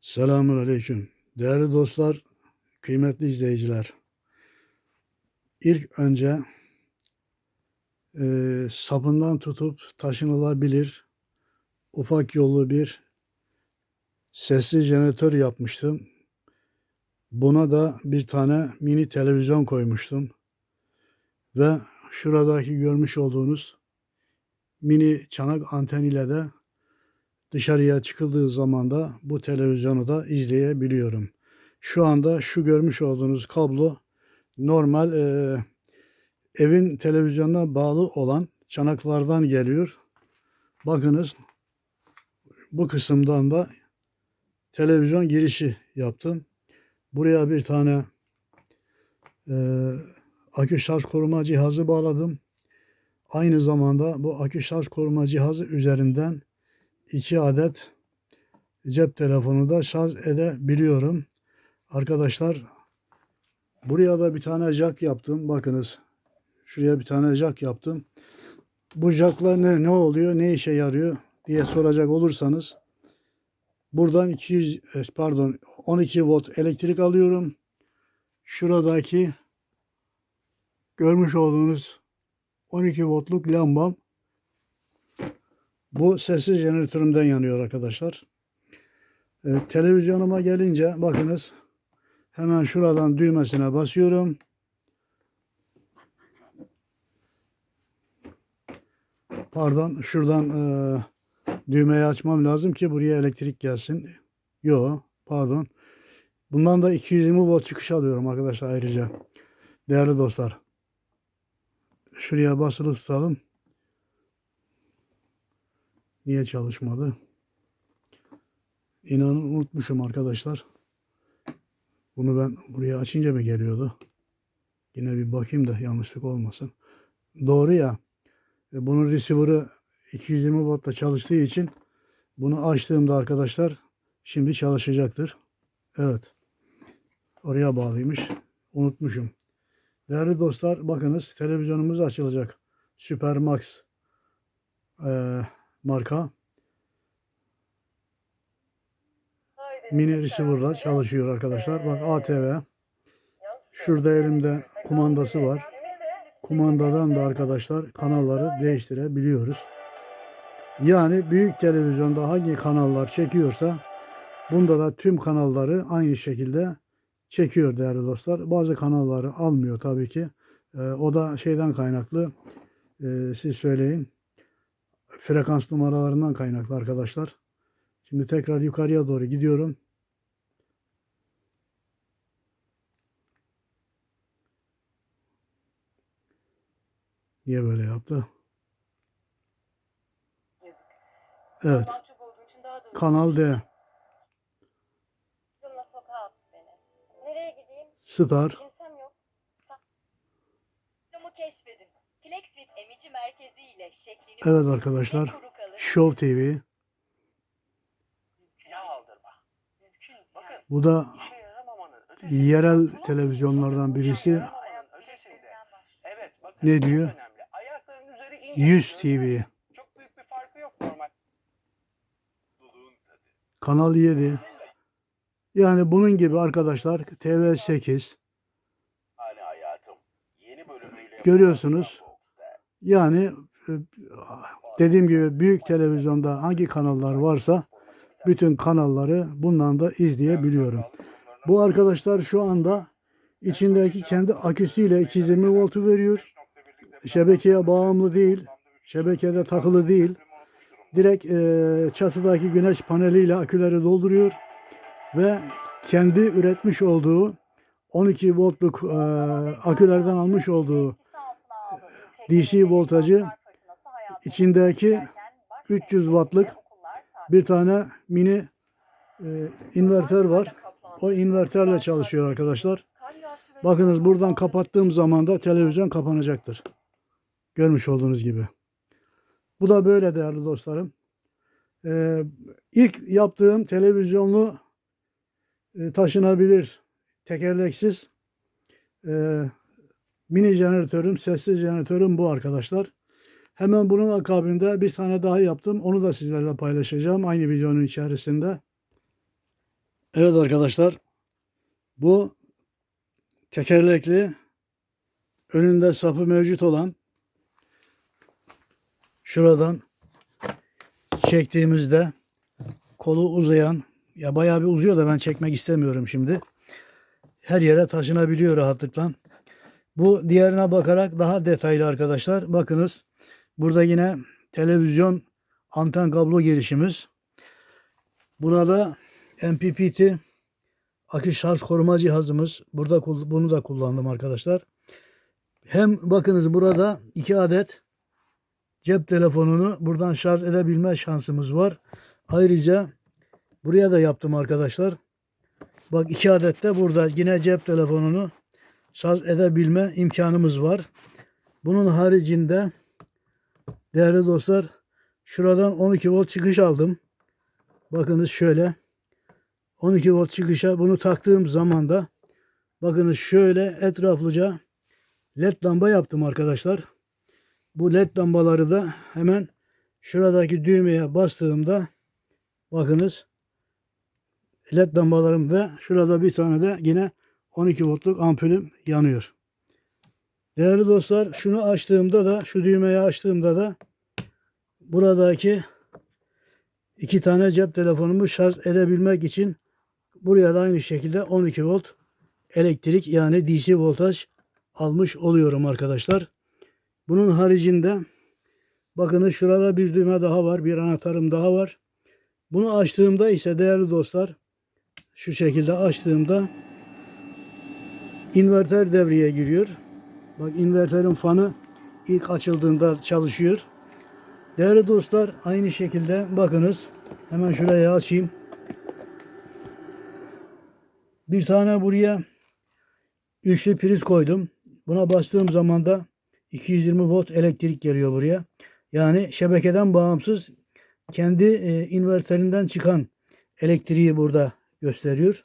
Selamun Aleyküm. Değerli dostlar, kıymetli izleyiciler. İlk önce e, sapından tutup taşınılabilir ufak yollu bir sesli jeneratör yapmıştım. Buna da bir tane mini televizyon koymuştum. Ve şuradaki görmüş olduğunuz mini çanak anten ile de dışarıya çıkıldığı zaman da bu televizyonu da izleyebiliyorum. Şu anda şu görmüş olduğunuz kablo normal e, evin televizyonuna bağlı olan çanaklardan geliyor. Bakınız bu kısımdan da televizyon girişi yaptım. Buraya bir tane e, akü şarj koruma cihazı bağladım. Aynı zamanda bu akü şarj koruma cihazı üzerinden iki adet cep telefonu da şarj edebiliyorum. Arkadaşlar buraya da bir tane jack yaptım. Bakınız şuraya bir tane jack yaptım. Bu jackla ne, ne oluyor, ne işe yarıyor diye soracak olursanız buradan 200 e, pardon 12 volt elektrik alıyorum. Şuradaki görmüş olduğunuz 12 voltluk lambam bu sessiz jeneratörümden yanıyor arkadaşlar. Ee, televizyonuma gelince bakınız hemen şuradan düğmesine basıyorum. Pardon şuradan e, düğmeyi açmam lazım ki buraya elektrik gelsin. Yo pardon. Bundan da 220 volt çıkış alıyorum arkadaşlar ayrıca. Değerli dostlar. Şuraya basılı tutalım. Niye çalışmadı? İnanın unutmuşum arkadaşlar. Bunu ben buraya açınca mı geliyordu? Yine bir bakayım da yanlışlık olmasın. Doğru ya. e, Bunun receiver'ı 220 voltta çalıştığı için bunu açtığımda arkadaşlar şimdi çalışacaktır. Evet. Oraya bağlıymış. Unutmuşum. Değerli dostlar bakınız televizyonumuz açılacak. Supermax. Ee, marka mini receiver'la çalışıyor arkadaşlar. Bak ATV. Şurada elimde kumandası var. Kumandadan da arkadaşlar kanalları değiştirebiliyoruz. Yani büyük televizyonda hangi kanallar çekiyorsa bunda da tüm kanalları aynı şekilde çekiyor değerli dostlar. Bazı kanalları almıyor tabii ki. Ee, o da şeyden kaynaklı. Ee, siz söyleyin frekans numaralarından kaynaklı arkadaşlar. Şimdi tekrar yukarıya doğru gidiyorum. Niye böyle yaptı? Evet. Kanal D. Star. Evet arkadaşlar. Show TV. Bu da yerel televizyonlardan birisi. Ne diyor? önemli. Ayakların üzeri ince. 100 TV. Kanal 7. Yani bunun gibi arkadaşlar TV8. Hali hayatım. Yeni bölümüyle. Görüyorsunuz. Yani dediğim gibi büyük televizyonda hangi kanallar varsa bütün kanalları bundan da izleyebiliyorum. Bu arkadaşlar şu anda içindeki kendi aküsüyle 220 voltu veriyor. Şebekeye bağımlı değil. Şebekede takılı değil. Direkt e, çatıdaki güneş paneliyle aküleri dolduruyor ve kendi üretmiş olduğu 12 voltluk e, akülerden almış olduğu DC voltajı içindeki 300 wattlık bir tane mini e, inverter var. O inverterle çalışıyor arkadaşlar. Bakınız buradan kapattığım zaman da televizyon kapanacaktır. Görmüş olduğunuz gibi. Bu da böyle değerli dostlarım. Ee, ilk yaptığım televizyonlu e, taşınabilir tekerleksiz e, mini jeneratörüm, sessiz jeneratörüm bu arkadaşlar. Hemen bunun akabinde bir tane daha yaptım. Onu da sizlerle paylaşacağım aynı videonun içerisinde. Evet arkadaşlar. Bu tekerlekli önünde sapı mevcut olan şuradan çektiğimizde kolu uzayan ya bayağı bir uzuyor da ben çekmek istemiyorum şimdi. Her yere taşınabiliyor rahatlıkla. Bu diğerine bakarak daha detaylı arkadaşlar. Bakınız burada yine televizyon anten kablo girişimiz. Burada MPPT akış şarj koruma cihazımız. Burada bunu da kullandım arkadaşlar. Hem bakınız burada iki adet cep telefonunu buradan şarj edebilme şansımız var. Ayrıca buraya da yaptım arkadaşlar. Bak iki adet de burada yine cep telefonunu şarj edebilme imkanımız var. Bunun haricinde değerli dostlar şuradan 12 volt çıkış aldım. Bakınız şöyle 12 volt çıkışa bunu taktığım zaman da bakınız şöyle etraflıca led lamba yaptım arkadaşlar. Bu led lambaları da hemen şuradaki düğmeye bastığımda bakınız led lambalarım ve şurada bir tane de yine 12 voltluk ampulüm yanıyor. Değerli dostlar şunu açtığımda da şu düğmeyi açtığımda da buradaki iki tane cep telefonumu şarj edebilmek için buraya da aynı şekilde 12 volt elektrik yani DC voltaj almış oluyorum arkadaşlar. Bunun haricinde bakınız şurada bir düğme daha var. Bir anahtarım daha var. Bunu açtığımda ise değerli dostlar şu şekilde açtığımda inverter devreye giriyor. Bak inverterin fanı ilk açıldığında çalışıyor. Değerli dostlar aynı şekilde bakınız hemen şuraya açayım. Bir tane buraya üçlü priz koydum. Buna bastığım zaman da 220 volt elektrik geliyor buraya. Yani şebekeden bağımsız kendi e, inverterinden çıkan elektriği burada gösteriyor.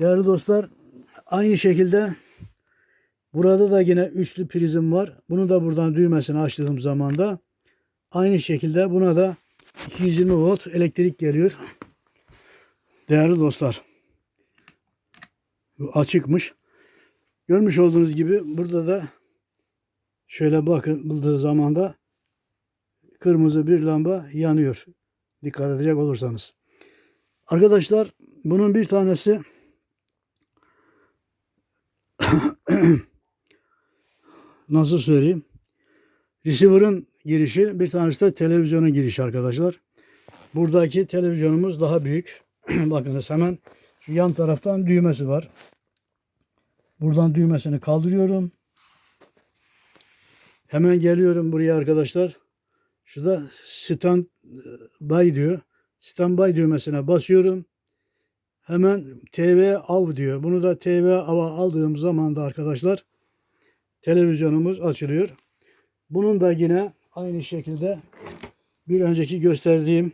Değerli dostlar aynı şekilde burada da yine üçlü prizim var. Bunu da buradan düğmesini açtığım zaman da aynı şekilde buna da 220 volt elektrik geliyor. Değerli dostlar. Bu açıkmış. Görmüş olduğunuz gibi burada da şöyle bakıldığı zaman da kırmızı bir lamba yanıyor. Dikkat edecek olursanız. Arkadaşlar bunun bir tanesi nasıl söyleyeyim? Receiver'ın girişi bir tanesi de televizyonun girişi arkadaşlar. Buradaki televizyonumuz daha büyük. Bakınız hemen şu yan taraftan düğmesi var. Buradan düğmesini kaldırıyorum. Hemen geliyorum buraya arkadaşlar. Şurada stand by diyor. Standby düğmesine basıyorum. Hemen TV av diyor. Bunu da TV ava aldığım zaman da arkadaşlar televizyonumuz açılıyor. Bunun da yine aynı şekilde bir önceki gösterdiğim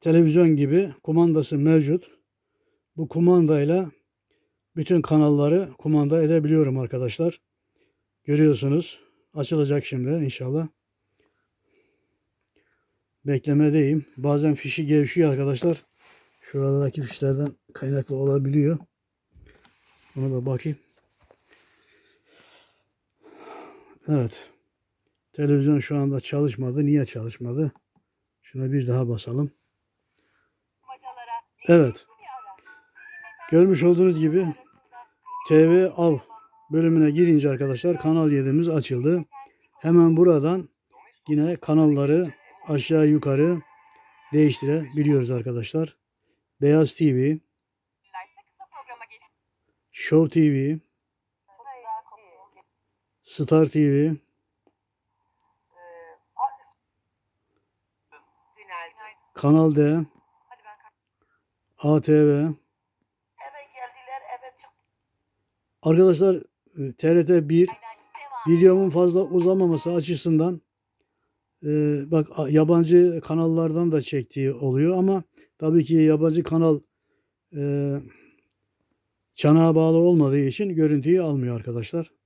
televizyon gibi kumandası mevcut. Bu kumandayla bütün kanalları kumanda edebiliyorum arkadaşlar. Görüyorsunuz. Açılacak şimdi inşallah. Beklemedeyim. Bazen fişi gevşiyor arkadaşlar. Şuradaki fişlerden kaynaklı olabiliyor. Ona da bakayım. Evet. Televizyon şu anda çalışmadı. Niye çalışmadı? Şuna bir daha basalım. Evet. Görmüş olduğunuz gibi TV Av bölümüne girince arkadaşlar Kanal 7'miz açıldı. Hemen buradan yine kanalları aşağı yukarı değiştirebiliyoruz arkadaşlar. Beyaz TV, Show TV, Star TV, Kanal D, ATV. Arkadaşlar e, TRT 1 videomun fazla uzamaması açısından e, bak yabancı kanallardan da çektiği oluyor ama tabii ki yabancı kanal e, çanağa bağlı olmadığı için görüntüyü almıyor arkadaşlar.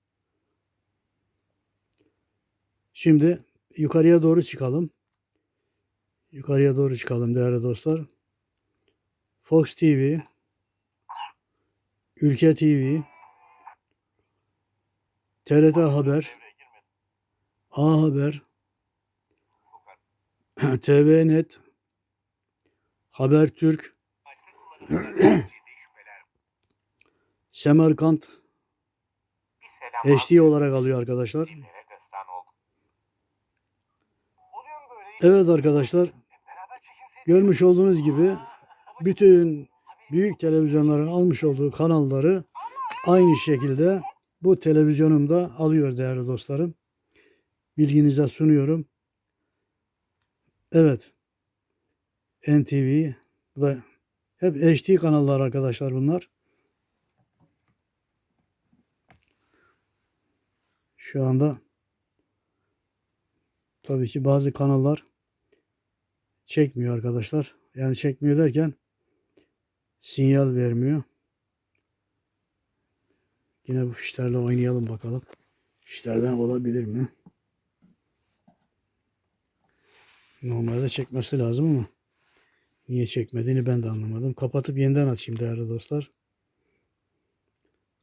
Şimdi yukarıya doğru çıkalım. Yukarıya doğru çıkalım değerli dostlar. Fox TV, Ülke TV, TRT Haber, A Haber, TVNet, Habertürk, Semerkant HD olarak alıyor arkadaşlar. Evet arkadaşlar görmüş olduğunuz gibi bütün büyük televizyonların almış olduğu kanalları aynı şekilde bu televizyonumda alıyor değerli dostlarım. Bilginize sunuyorum. Evet. NTV bu da hep HD kanallar arkadaşlar bunlar. Şu anda tabii ki bazı kanallar çekmiyor arkadaşlar. Yani çekmiyor derken sinyal vermiyor. Yine bu fişlerle oynayalım bakalım. Fişlerden olabilir mi? Normalde çekmesi lazım ama niye çekmediğini ben de anlamadım. Kapatıp yeniden açayım değerli dostlar.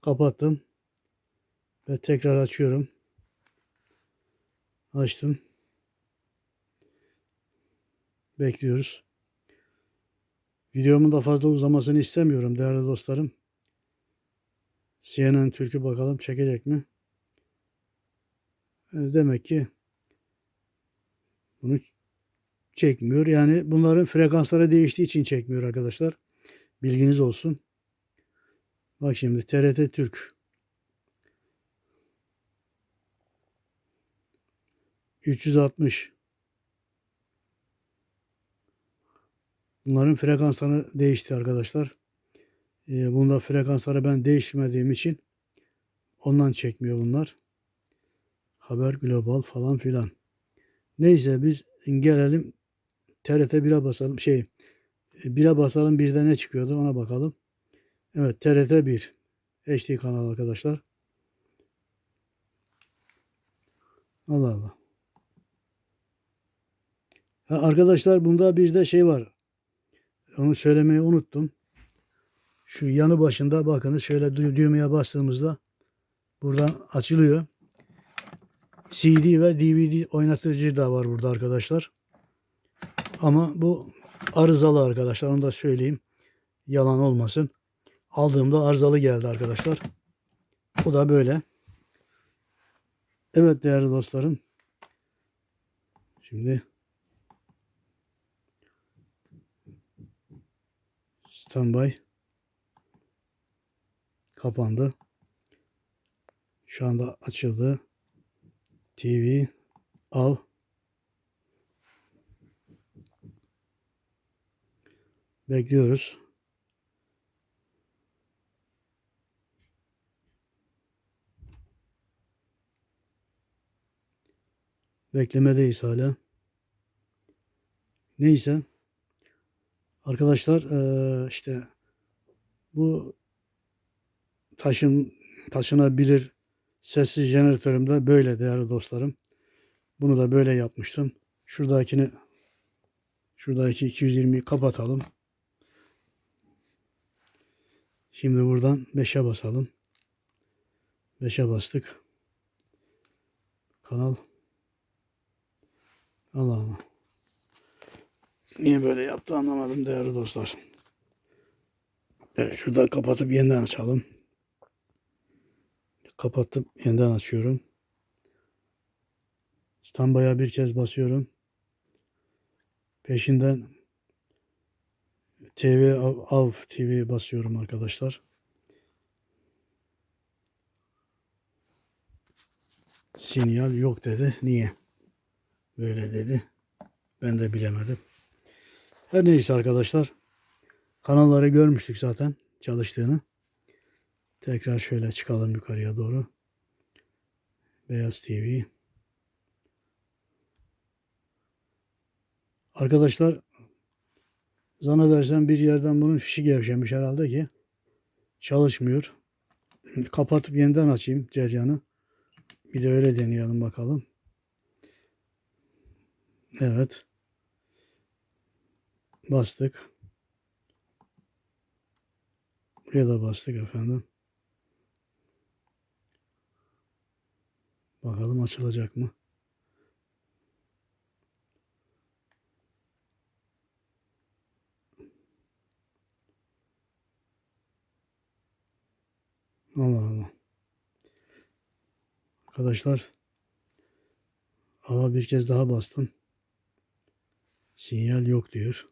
Kapattım. Ve tekrar açıyorum. Açtım. Bekliyoruz. Videomun da fazla uzamasını istemiyorum değerli dostlarım. CNN Türk'ü bakalım çekecek mi? E, Demek ki bunu çekmiyor. Yani bunların frekansları değiştiği için çekmiyor arkadaşlar. Bilginiz olsun. Bak şimdi TRT Türk. 360. Bunların frekansları değişti arkadaşlar. Ee, bunda frekansları ben değiştirmediğim için ondan çekmiyor bunlar. Haber global falan filan. Neyse biz gelelim TRT 1'e basalım. Şey 1'e basalım birde ne çıkıyordu ona bakalım. Evet TRT 1 HD kanal arkadaşlar. Allah Allah. Arkadaşlar bunda bir de şey var. Onu söylemeyi unuttum. Şu yanı başında bakınız şöyle dü- düğmeye bastığımızda buradan açılıyor. CD ve DVD oynatıcı da var burada arkadaşlar. Ama bu arızalı arkadaşlar. Onu da söyleyeyim. Yalan olmasın. Aldığımda arızalı geldi arkadaşlar. Bu da böyle. Evet değerli dostlarım. Şimdi standby kapandı. Şu anda açıldı. TV av bekliyoruz. Beklemedeyiz hala. Neyse. Arkadaşlar işte bu taşın taşınabilir sessiz jeneratörüm de böyle değerli dostlarım. Bunu da böyle yapmıştım. Şuradakini şuradaki 220'yi kapatalım. Şimdi buradan 5'e basalım. 5'e bastık. Kanal Allah Allah. Niye böyle yaptı anlamadım değerli dostlar. Evet, şurada kapatıp yeniden açalım. Kapatıp yeniden açıyorum. Standby'a bir kez basıyorum. Peşinden TV Av TV basıyorum arkadaşlar. Sinyal yok dedi. Niye? Böyle dedi. Ben de bilemedim. Her neyse arkadaşlar. Kanalları görmüştük zaten çalıştığını. Tekrar şöyle çıkalım yukarıya doğru. Beyaz TV. Arkadaşlar zannedersem bir yerden bunun fişi gevşemiş herhalde ki çalışmıyor. Kapatıp yeniden açayım ceryanı. Bir de öyle deneyelim bakalım. Evet. Bastık. Buraya da bastık efendim. Bakalım açılacak mı? Allah Allah. Arkadaşlar hava bir kez daha bastım. Sinyal yok diyor.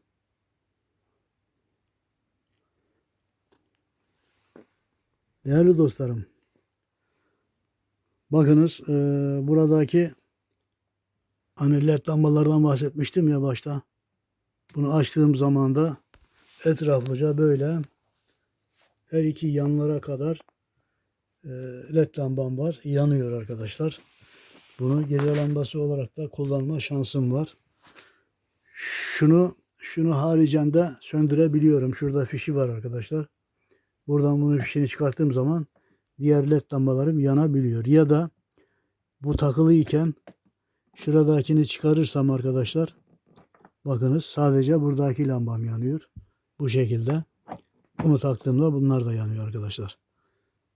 Değerli dostlarım. Bakınız eee, buradaki hani led lambalardan bahsetmiştim ya başta. Bunu açtığım zaman da etraflıca böyle her iki yanlara kadar eee, led lambam var. Yanıyor arkadaşlar. Bunu gece lambası olarak da kullanma şansım var. Şunu şunu haricen de söndürebiliyorum. Şurada fişi var arkadaşlar. Buradan bunun fişini çıkarttığım zaman diğer led lambalarım yanabiliyor. Ya da bu takılı iken şuradakini çıkarırsam arkadaşlar bakınız sadece buradaki lambam yanıyor. Bu şekilde. Bunu taktığımda bunlar da yanıyor arkadaşlar.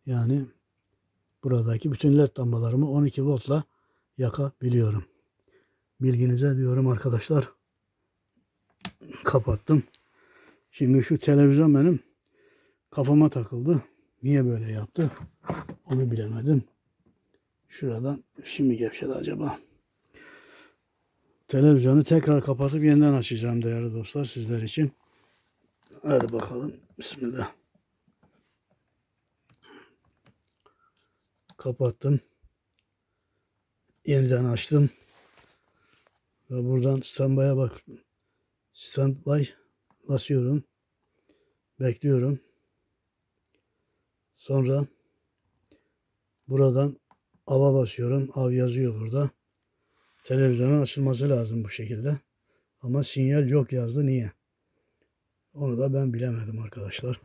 Yani buradaki bütün led lambalarımı 12 voltla yakabiliyorum. Bilginize diyorum arkadaşlar. Kapattım. Şimdi şu televizyon benim kafama takıldı. Niye böyle yaptı? Onu bilemedim. Şuradan şimdi gevşedi acaba. Televizyonu tekrar kapatıp yeniden açacağım değerli dostlar sizler için. Hadi bakalım. Bismillah. Kapattım. Yeniden açtım. Ve buradan standby'a bak. Standby basıyorum. Bekliyorum. Sonra buradan ava basıyorum. Av yazıyor burada. Televizyonun açılması lazım bu şekilde. Ama sinyal yok yazdı. Niye? Onu da ben bilemedim arkadaşlar.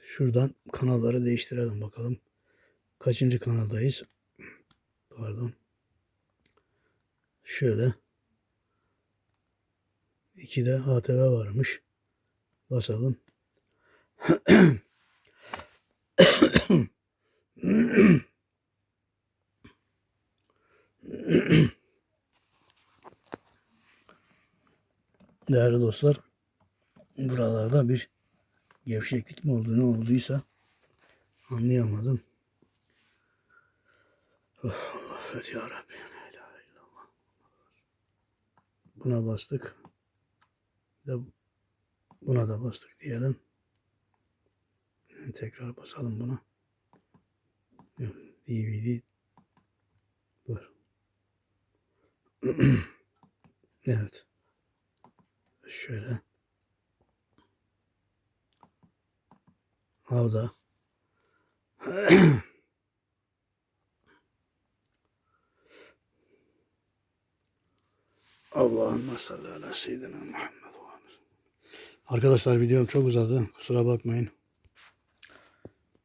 Şuradan kanalları değiştirelim bakalım. Kaçıncı kanaldayız? Pardon. Şöyle. 2'de ATV varmış. Basalım. Değerli dostlar, buralarda bir gevşeklik mi oldu ne olduysa anlayamadım. Oh, affet ya Rabbi. Buna bastık. Buna da bastık diyelim. Tekrar basalım buna. DVD Dur. evet. Şöyle. Avda. Allahümme salli ala seyyidina Muhammed. Arkadaşlar videom çok uzadı. Kusura bakmayın.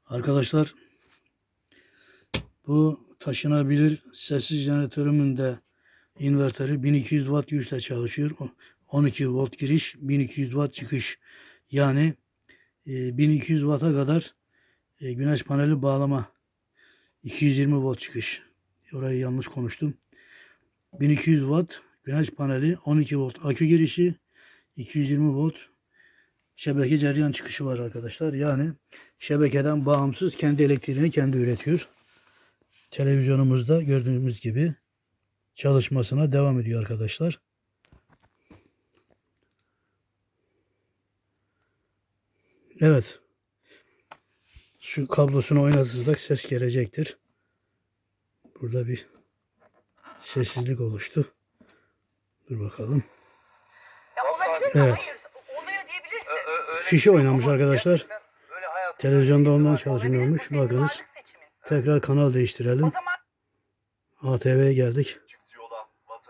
Arkadaşlar bu taşınabilir sessiz jeneratörümün de invertörü 1200 watt güçle çalışıyor. O- 12 volt giriş, 1200 watt çıkış. Yani e, 1200 watt'a kadar e, güneş paneli bağlama. 220 volt çıkış. Orayı yanlış konuştum. 1200 watt güneş paneli, 12 volt akü girişi, 220 volt şebeke cereyan çıkışı var arkadaşlar. Yani şebekeden bağımsız kendi elektriğini kendi üretiyor. Televizyonumuzda gördüğümüz gibi çalışmasına devam ediyor arkadaşlar. Evet. Şu kablosunu oynatırsak ses gelecektir. Burada bir sessizlik oluştu. Dur bakalım. Evet. Fişi oynamış arkadaşlar. Televizyonda var. çalışmıyormuş. Bakınız. Tekrar kanal değiştirelim. ATV'ye geldik.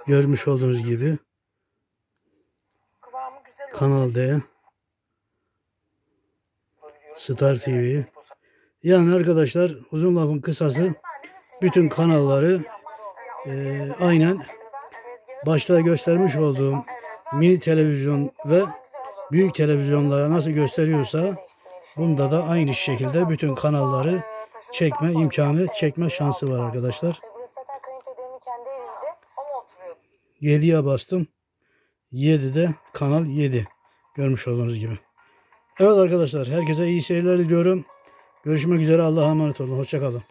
Görmüş olduğunuz gibi. Kanal D. Star TV. Yani arkadaşlar uzun lafın kısası bütün kanalları e, aynen başta göstermiş olduğum mini televizyon ve büyük televizyonlara nasıl gösteriyorsa Bunda da aynı şekilde bütün kanalları çekme imkanı, çekme şansı var arkadaşlar. E, Burası zaten kayınpederimin kendi eviydi ama oturuyordu. 7'ye bastım. 7'de kanal 7. Görmüş olduğunuz gibi. Evet arkadaşlar herkese iyi seyirler diliyorum. Görüşmek üzere Allah'a emanet olun. Hoşçakalın.